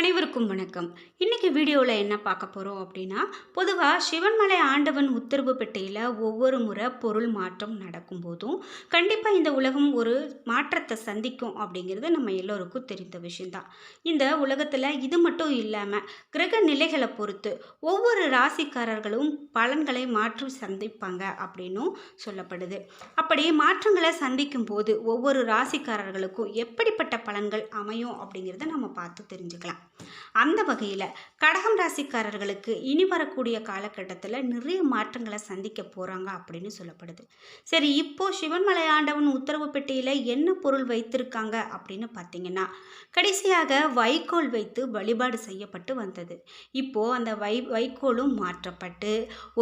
அனைவருக்கும் வணக்கம். இன்றைக்கி வீடியோவில் என்ன பார்க்க போகிறோம் அப்படின்னா பொதுவாக சிவன்மலை ஆண்டவன் உத்தரவு பெட்டியில் ஒவ்வொரு முறை பொருள் மாற்றம் நடக்கும்போதும் கண்டிப்பாக இந்த உலகம் ஒரு மாற்றத்தை சந்திக்கும் அப்படிங்கிறது நம்ம எல்லோருக்கும் தெரிந்த விஷயந்தான் இந்த உலகத்தில் இது மட்டும் இல்லாமல் கிரக நிலைகளை பொறுத்து ஒவ்வொரு ராசிக்காரர்களும் பலன்களை மாற்றி சந்திப்பாங்க அப்படின்னும் சொல்லப்படுது. அப்படி மாற்றங்களை சந்திக்கும் போது ஒவ்வொரு ராசிக்காரர்களுக்கும் எப்படிப்பட்ட பலன்கள் அமையும் அப்படிங்கிறத நம்ம பார்த்து தெரிஞ்சுக்கலாம். அந்த வகையில் கடகம் ராசிக்காரர்களுக்கு இனி வரக்கூடிய காலகட்டத்தில் நிறைய மாற்றங்களை சந்திக்க போகிறாங்க அப்படின்னு சொல்லப்படுது. சரி இப்போது சிவன்மலை ஆண்டவன் உத்தரவு பெட்டியில் என்ன பொருள் வைத்திருக்காங்க அப்படின்னு பார்த்தீங்கன்னா கடைசியாக வைக்கோல் வைத்து வழிபாடு செய்யப்பட்டு வந்தது. இப்போது அந்த வை வைக்கோலும் மாற்றப்பட்டு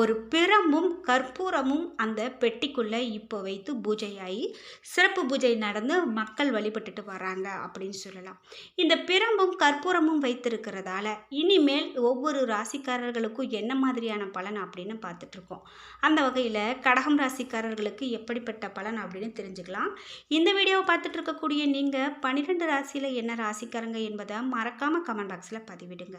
ஒரு பிரம்பும் கற்பூரமும் அந்த பெட்டிக்குள்ளே இப்போ வைத்து பூஜையாகி சிறப்பு பூஜை நடந்து மக்கள் வழிபட்டுட்டு வராங்க அப்படின்னு சொல்லலாம். இந்த பிரம்பும் கற்பூரமும் வைத்திருக்கிறதால இனிமேல் ஒவ்வொரு ராசிக்காரர்களுக்கும் என்ன மாதிரியான பலன் அப்படின்னு பார்த்துட்ருக்கோம். அந்த வகையில் கடகம் ராசிக்காரர்களுக்கு எப்படிப்பட்ட பலன் அப்படின்னு தெரிஞ்சுக்கலாம். இந்த வீடியோவை பார்த்துட்டு இருக்கக்கூடிய நீங்கள் பன்னிரெண்டு ராசியில் என்ன ராசிக்காரங்க என்பதை மறக்காமல் கமெண்ட் பாக்ஸில் பதிவிடுங்க.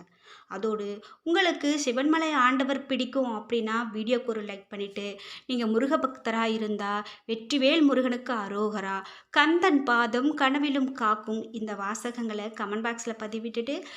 அதோடு உங்களுக்கு சிவன்மலை ஆண்டவர் பிடிக்கும் அப்படின்னா வீடியோக்கு ஒரு லைக் பண்ணிவிட்டு நீங்கள் முருக பக்தராக இருந்தால் வெற்றிவேல் முருகனுக்கு அரோகரா கந்தன் பாதம் கனவிலும் காக்கும் இந்த வாசகங்களை கமெண்ட் பாக்ஸில் பதிவிட்டுட்டு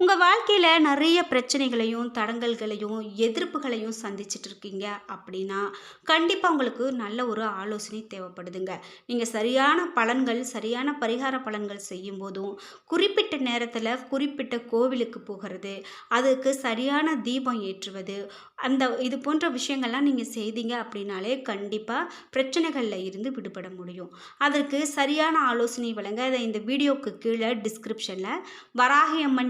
உங்கள் வாழ்க்கையில் நிறைய பிரச்சனைகளையும் தடங்கல்களையும் எதிர்ப்புகளையும் சந்திச்சுட்டு இருக்கீங்க அப்படின்னா கண்டிப்பாக உங்களுக்கு நல்ல ஒரு ஆலோசனை தேவைப்படுதுங்க. நீங்கள் சரியான பலன்கள் சரியான பரிகார பலன்கள் செய்யும் போதும் குறிப்பிட்ட நேரத்தில் குறிப்பிட்ட கோவிலுக்கு போகிறது அதுக்கு சரியான தீபம் ஏற்றுவது அந்த இது போன்ற விஷயங்கள்லாம் நீங்கள் செய்தீங்க அப்படின்னாலே கண்டிப்பாக பிரச்சனைகளில் இருந்து விடுபட முடியும். அதற்கு சரியான ஆலோசனை வழங்க இந்த வீடியோக்கு கீழே டிஸ்கிரிப்ஷனில் வராகியம்மன்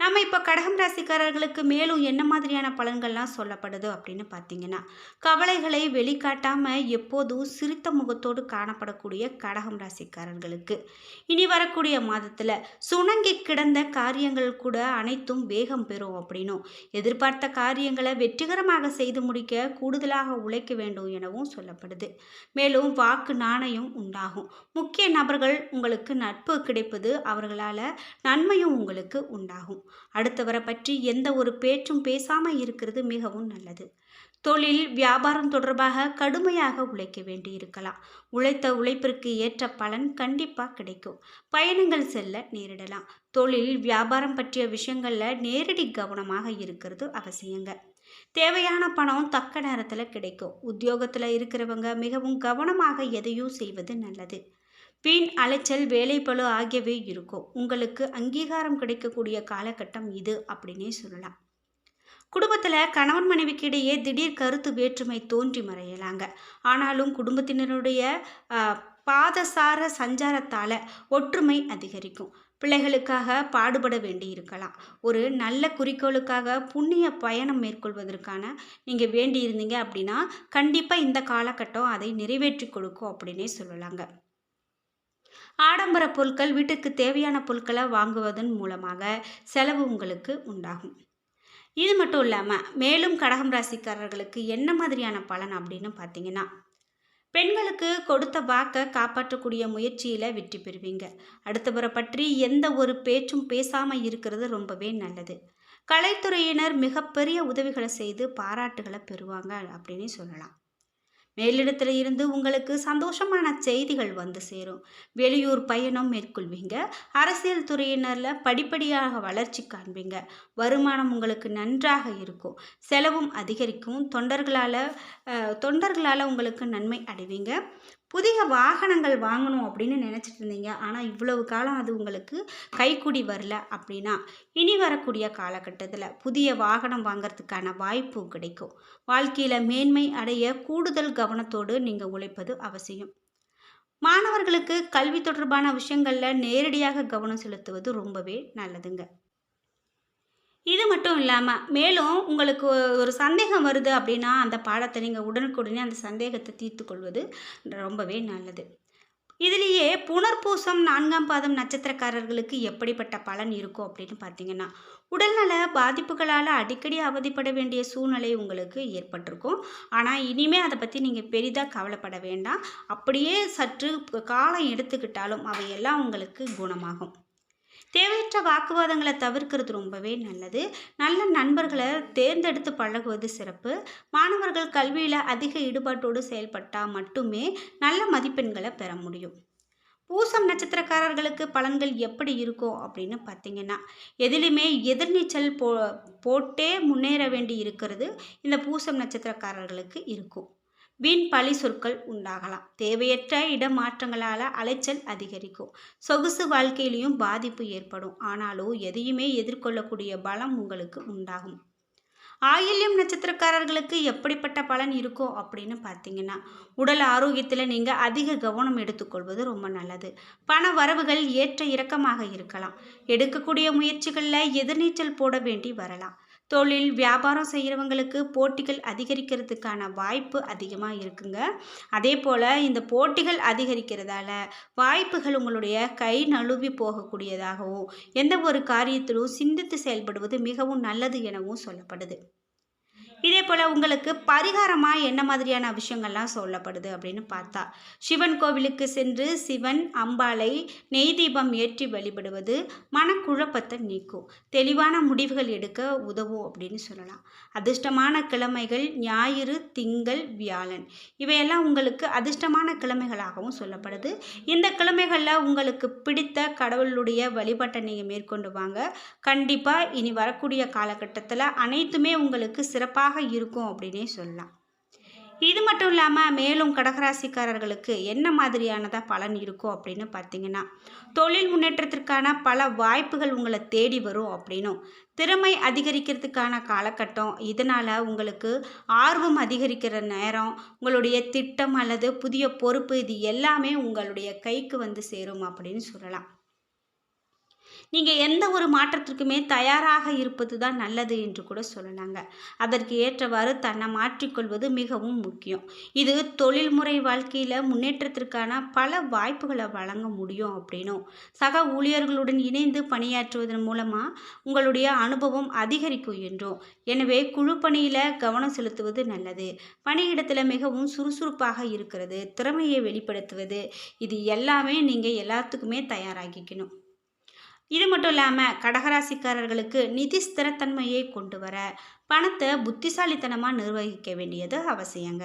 நம்ம இப்போ கடகம் ராசிக்காரர்களுக்கு மேலும் என்ன மாதிரியான பலன்கள்லாம் சொல்லப்படுது அப்படின்னு பார்த்தீங்கன்னா கவலைகளை வெளிக்காட்டாமல் எப்போதும் சிரித்த முகத்தோடு காணப்படக்கூடிய கடகம் ராசிக்காரர்களுக்கு. இனி வரக்கூடிய மாதத்தில் சுணங்கி கிடந்த காரியங்கள் கூட அனைத்தும் வேகம் பெறும் அப்படின்னும் எதிர்பார்த்த காரியங்களை வெற்றிகரமாக செய்து முடிக்க கூடுதலாக உழைக்க வேண்டும் எனவும் சொல்லப்படுது. மேலும் வாக்கு நாணயம் உண்டாகும். முக்கிய நபர்கள் உங்களுக்கு நட்பு கிடைப்பது அவர்களால் நன்மையும் உங்களுக்கு உண்டாகும். அடுத்தவரை பற்றி எந்த ஒரு பேச்சும் பேசாமல் இருக்கிறது மிகவும் நல்லது. தொழில் வியாபாரம் தொடர்பாக கடுமையாக உழைக்க வேண்டி இருக்கலாம். உழைத்த உழைப்பிற்கு ஏற்ற பலன் கண்டிப்பாக கிடைக்கும். பயணங்கள் செல்ல நேரிடலாம். தொழில் வியாபாரம் பற்றிய விஷயங்களில் நேரடி கவனமாக இருக்கிறது அவசியங்க. தேவையான பணம் தக்க நேரத்தில் கிடைக்கும். உத்தியோகத்தில் இருக்கிறவங்க மிகவும் கவனமாக எதையும் செய்வது நல்லது. வீண் அலைச்சல் வேலைப்பளு ஆகியவை இருக்கும். உங்களுக்கு அங்கீகாரம் கிடைக்கக்கூடிய காலகட்டம் இது அப்படின்னே சொல்லலாம். குடும்பத்தில் கணவன் மனைவிக்கு இடையே திடீர் கருத்து வேற்றுமை தோன்றி மறையலாங்க. ஆனாலும் குடும்பத்தினருடைய பாதசார சஞ்சாரத்தால் ஒற்றுமை அதிகரிக்கும். பிள்ளைகளுக்காக பாடுபட வேண்டி இருக்கலாம். ஒரு நல்ல குறிக்கோளுக்காக புண்ணிய பயணம் மேற்கொள்வதற்கான நீங்கள் வேண்டி இருந்தீங்க அப்படின்னா கண்டிப்பாக இந்த காலகட்டம் அதை நிறைவேற்றி கொடுக்கும் அப்படின்னே சொல்லலாங்க. ஆடம்பர பொருட்கள் வீட்டுக்கு தேவையான பொருட்களை வாங்குவதன் மூலமாக செலவு உங்களுக்கு உண்டாகும். இது மட்டும் இல்லாமல் மேலும் கடகம் ராசிக்காரர்களுக்கு என்ன மாதிரியான பலன் அப்படின்னு பார்த்தீங்கன்னா பெண்களுக்கு கொடுத்த வாக்கை காப்பாற்றக்கூடிய முயற்சியில் வெற்றி பெறுவீங்க. அடுத்தவரை பற்றி எந்த ஒரு பேச்சும் பேசாமல் இருக்கிறது ரொம்பவே நல்லது. கலைத்துறையினர் மிகப்பெரிய உதவிகளை செய்து பாராட்டுகளை பெறுவாங்க அப்படின்னு சொல்லலாம். மேலிடத்தில் இருந்து உங்களுக்கு சந்தோஷமான செய்திகள் வந்து சேரும். வெளியூர் பயணம் மேற்கொள்வீங்க. அரசியல் துறையினரில் படிப்படியாக வளர்ச்சி காண்பீங்க. வருமானம் உங்களுக்கு நன்றாக இருக்கும். செலவும் அதிகரிக்கும். தொண்டர்களால் தொண்டர்களால் உங்களுக்கு நன்மை அடைவீங்க. புதிய வாகனங்கள் வாங்கணும் அப்படின்னு நினச்சிட்டு இருந்தீங்க. ஆனால் இவ்வளவு காலம் அது உங்களுக்கு கைக்குடி வரல அப்படின்னா இனி வரக்கூடிய காலகட்டத்தில் புதிய வாகனம் வாங்கிறதுக்கான வாய்ப்பு கிடைக்கும். வாழ்க்கையில் மேன்மை அடைய கூடுதல் கவனத்தோடு நீங்கள் உழைப்பது அவசியம். மாணவர்களுக்கு கல்வி தொடர்பான விஷயங்களில் நேரடியாக கவனம் செலுத்துவது ரொம்பவே நல்லதுங்க. இது மட்டும் இல்லாமல் மேலும் உங்களுக்கு ஒரு சந்தேகம் வருது அப்படின்னா அந்த பாடத்தை நீங்கள் உடனுக்குடனே அந்த சந்தேகத்தை தீர்த்து கொள்வது ரொம்பவே நல்லது. இதுலேயே புனர்பூசம் நான்காம் பாதம் நட்சத்திரக்காரர்களுக்கு எப்படிப்பட்ட பலன் இருக்கும் அப்படின்னு பார்த்தீங்கன்னா உடல்நல பாதிப்புகளால் அடிக்கடி அவதிப்பட வேண்டிய சூழ்நிலை உங்களுக்கு ஏற்பட்டிருக்கும். ஆனால் இனிமேல் அதை பற்றி நீங்கள் பெரிதாக கவலைப்பட வேண்டாம். அப்படியே சற்று காலம் எடுத்துக்கிட்டாலும் அவையெல்லாம் உங்களுக்கு குணமாகும். தேவையற்ற வாக்குவாதங்களை தவிர்க்கிறது ரொம்பவே நல்லது. நல்ல நண்பர்களை தேர்ந்தெடுத்து பழகுவது சிறப்பு. மாணவர்கள் கல்வியில் அதிக ஈடுபாட்டோடு செயல்பட்டால் மட்டுமே நல்ல மதிப்பெண்களை பெற முடியும். பூசம் நட்சத்திரக்காரர்களுக்கு பலன்கள் எப்படி இருக்கும் அப்படின்னு பார்த்தீங்கன்னா எதிலுமே எதிர்நீச்சல் போ போட்டே முன்னேற வேண்டி இருக்கிறது இந்த பூசம் நட்சத்திரக்காரர்களுக்கு இருக்கும். வீண் பழி சொற்கள் உண்டாகலாம். தேவையற்ற இடமாற்றங்களால் அலைச்சல் அதிகரிக்கும். சொகுசு வாழ்க்கையிலையும் பாதிப்பு ஏற்படும். ஆனாலும் எதையுமே எதிர்கொள்ளக்கூடிய பலம் உங்களுக்கு உண்டாகும். ஆயில்யம் நட்சத்திரக்காரர்களுக்கு எப்படிப்பட்ட பலன் இருக்கோ அப்படின்னு பார்த்தீங்கன்னா உடல் ஆரோக்கியத்தில் நீங்கள் அதிக கவனம் எடுத்துக்கொள்வது ரொம்ப நல்லது. பண வரவுகள் ஏற்ற இறக்கமாக இருக்கலாம். எடுக்கக்கூடிய முயற்சிகளில் எதிர்நீச்சல் போட வேண்டி வரலாம். தொழில் வியாபாரம் செய்கிறவங்களுக்கு போட்டிகள் அதிகரிக்கிறதுக்கான வாய்ப்பு அதிகமாக இருக்குங்க. அதே போல் இந்த போட்டிகள் அதிகரிக்கிறதால வாய்ப்புகள் உங்களுடைய கை நழுவி போகக்கூடியதாகவும் எந்த ஒரு காரியத்திலும் சிந்தித்து செயல்படுவது மிகவும் நல்லது எனவும் சொல்லப்படுது. இதே போல் உங்களுக்கு பரிகாரமாக என்ன மாதிரியான விஷயங்கள்லாம் சொல்லப்படுது அப்படின்னு பார்த்தா சிவன் கோவிலுக்கு சென்று சிவன் அம்பாளை நெய் தீபம் ஏற்றி வழிபடுவது மனக்குழப்பத்தை நீக்கும். தெளிவான முடிவுகள் எடுக்க உதவும் அப்படின்னு சொல்லலாம். அதிர்ஷ்டமான கிழமைகள் ஞாயிறு திங்கள் வியாழன். இவையெல்லாம் உங்களுக்கு அதிர்ஷ்டமான கிழமைகளாகவும் சொல்லப்படுது. இந்த கிழமைகளில் உங்களுக்கு பிடித்த கடவுளுடைய வழிபாட்டை நீங்கள் மேற்கொண்டு வாங்க. கண்டிப்பாக இனி வரக்கூடிய காலகட்டத்தில் அனைத்துமே உங்களுக்கு சிறப்பாக இருக்கும் அப்படின்னே சொல்லலாம். இது மட்டும் இல்லாமல் மேலும் கடகராசிக்காரர்களுக்கு என்ன மாதிரியானதாக பலன் இருக்கும் அப்படின்னு பார்த்தீங்கன்னா தொழில் முன்னேற்றத்திற்கான பல வாய்ப்புகள் உங்களை தேடி வரும் அப்படின்னும். திறமை அதிகரிக்கிறதுக்கான காலகட்டம் இதனால் உங்களுக்கு ஆர்வம் அதிகரிக்கிற நேரம் உங்களுடைய திட்டம் அல்லது புதிய பொறுப்பு இது எல்லாமே உங்களுடைய கைக்கு வந்து சேரும் அப்படின்னு சொல்லலாம். நீங்கள் எந்த ஒரு மாற்றத்திற்குமே தயாராக இருப்பது தான் நல்லது என்று கூட சொல்லலாங்க. அதற்கு ஏற்றவாறு தன்னை மாற்றிக்கொள்வது மிகவும் முக்கியம். இது தொழில்முறை வாழ்க்கையில் முன்னேற்றத்திற்கான பல வாய்ப்புகளை வழங்க முடியும் அப்படின்னும். சக ஊழியர்களுடன் இணைந்து பணியாற்றுவதன் மூலமாக உங்களுடைய அனுபவம் அதிகரிக்கும் என்றும். எனவே குழு பணியில் கவனம் செலுத்துவது நல்லது. பணியிடத்தில் மிகவும் சுறுசுறுப்பாக இருக்கிறது திறமையை வெளிப்படுத்துவது. இது எல்லாமே நீங்கள் எல்லாத்துக்குமே தயாராகிக்கணும். இது மட்டும் இல்லாமல் கடகராசிக்காரர்களுக்கு நிதி ஸ்திரத்தன்மையை கொண்டு வர பணத்தை புத்திசாலித்தனமாக நிர்வகிக்க வேண்டியது அவசியங்க.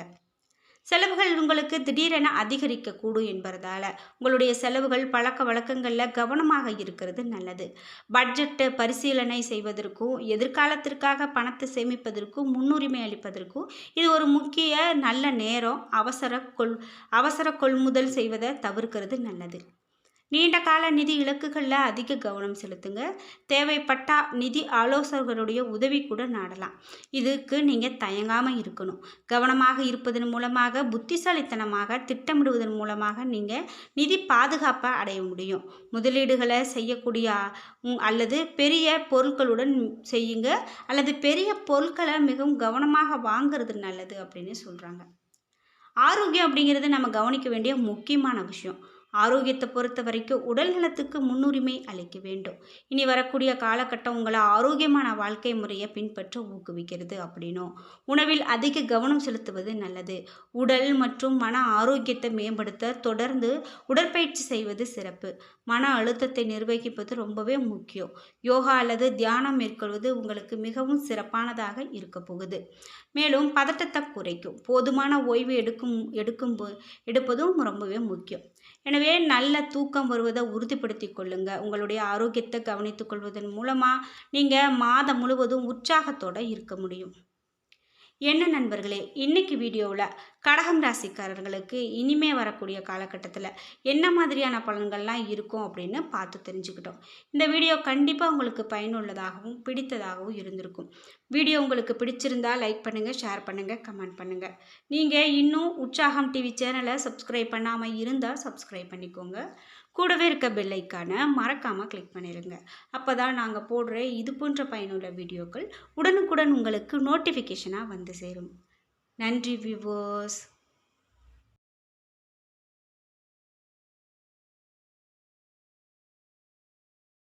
செலவுகள் உங்களுக்கு திடீரென அதிகரிக்கக்கூடும் என்பதால் உங்களுடைய செலவுகள் பழக்க வழக்கங்களில் கவனமாக இருக்கிறது நல்லது. பட்ஜெட்டை பரிசீலனை செய்வதற்கும் எதிர்காலத்திற்காக பணத்தை சேமிப்பதற்கும் முன்னுரிமை அளிப்பதற்கும் இது ஒரு முக்கிய நல்ல நேரம் அவசர கொள் அவசர கொள்முதல் செய்வதை தவிர்க்கிறது நல்லது. நீண்ட கால நிதி இலக்குகளில் அதிக கவனம் செலுத்துங்க. தேவைப்பட்டா நிதி ஆலோசகருடைய உதவி கூட நாடலாம். இதுக்கு நீங்கள் தயங்காமல் இருக்கணும். கவனமாக இருப்பதன் மூலமாக புத்திசாலித்தனமாக திட்டமிடுவதன் மூலமாக நீங்கள் நிதி பாதுகாப்பை அடைய முடியும். முதலீடுகளை செய்யக்கூடிய அல்லது பெரிய பொருட்களுடன் செய்யுங்க. அல்லது பெரிய பொருட்களை மிகவும் கவனமாக வாங்கிறது நல்லது அப்படின்னு சொல்கிறாங்க ஆரோக்கியம் அப்படிங்கிறது நம்ம கவனிக்க வேண்டிய முக்கியமான விஷயம். ஆரோக்கியத்தை பொறுத்த வரைக்கும் உடல் நலத்துக்கு முன்னுரிமை அளிக்க வேண்டும். இனி வரக்கூடிய காலகட்டம் உங்களை ஆரோக்கியமான வாழ்க்கை முறையை பின்பற்ற ஊக்குவிக்கிறது அப்படின்னும் உணவில் அதிக கவனம் செலுத்துவது நல்லது. உடல் மற்றும் மன ஆரோக்கியத்தை மேம்படுத்த தொடர்ந்து உடற்பயிற்சி செய்வது சிறப்பு. மன அழுத்தத்தை நிர்வகிப்பது ரொம்பவே முக்கியம். யோகா அல்லது தியானம் மேற்கொள்வது உங்களுக்கு மிகவும் சிறப்பானதாக இருக்க போகுது. மேலும் பதட்டத்தை குறைக்கும். போதுமான ஓய்வு எடுக்கும் எடுக்கும் எடுப்பதும் ரொம்பவே முக்கியம். எனவே நல்ல தூக்கம் வருவதை உறுதிப்படுத்தி கொள்ளுங்க. உங்களுடைய ஆரோக்கியத்தை கவனித்துக் கொள்வதன் மூலமாக நீங்கள் மாதம் முழுவதும் உற்சாகத்தோடு இருக்க முடியும். என்ன நண்பர்களே இன்னைக்கு வீடியோவில் கடகம் ராசிக்காரர்களுக்கு இனிமே வரக்கூடிய காலகட்டத்தில் என்ன மாதிரியான பலன்கள்லாம் இருக்கும் அப்படின்னு பார்த்து தெரிஞ்சுக்கிட்டோம். இந்த வீடியோ கண்டிப்பாக உங்களுக்கு பயனுள்ளதாகவும் பிடித்ததாகவும் இருந்திருக்கும். வீடியோ உங்களுக்கு பிடிச்சிருந்தால் லைக் பண்ணுங்கள் ஷேர் பண்ணுங்கள் கமெண்ட் பண்ணுங்கள் நீங்கள் இன்னும் உற்சாகம் டிவி சேனலை சப்ஸ்கிரைப் பண்ணாமல் இருந்தால் சப்ஸ்கிரைப் பண்ணிக்கோங்க. கூடவே இருக்க பெல்லைக்கான மறக்காமல் கிளிக் பண்ணிடுங்க அப்போ தான் நாங்கள் போடுற இது போன்ற பயனுள்ள வீடியோக்கள் உடனுக்குடன் உங்களுக்கு நோட்டிஃபிகேஷனாக வந்து சேரும். நன்றி விவோஸ்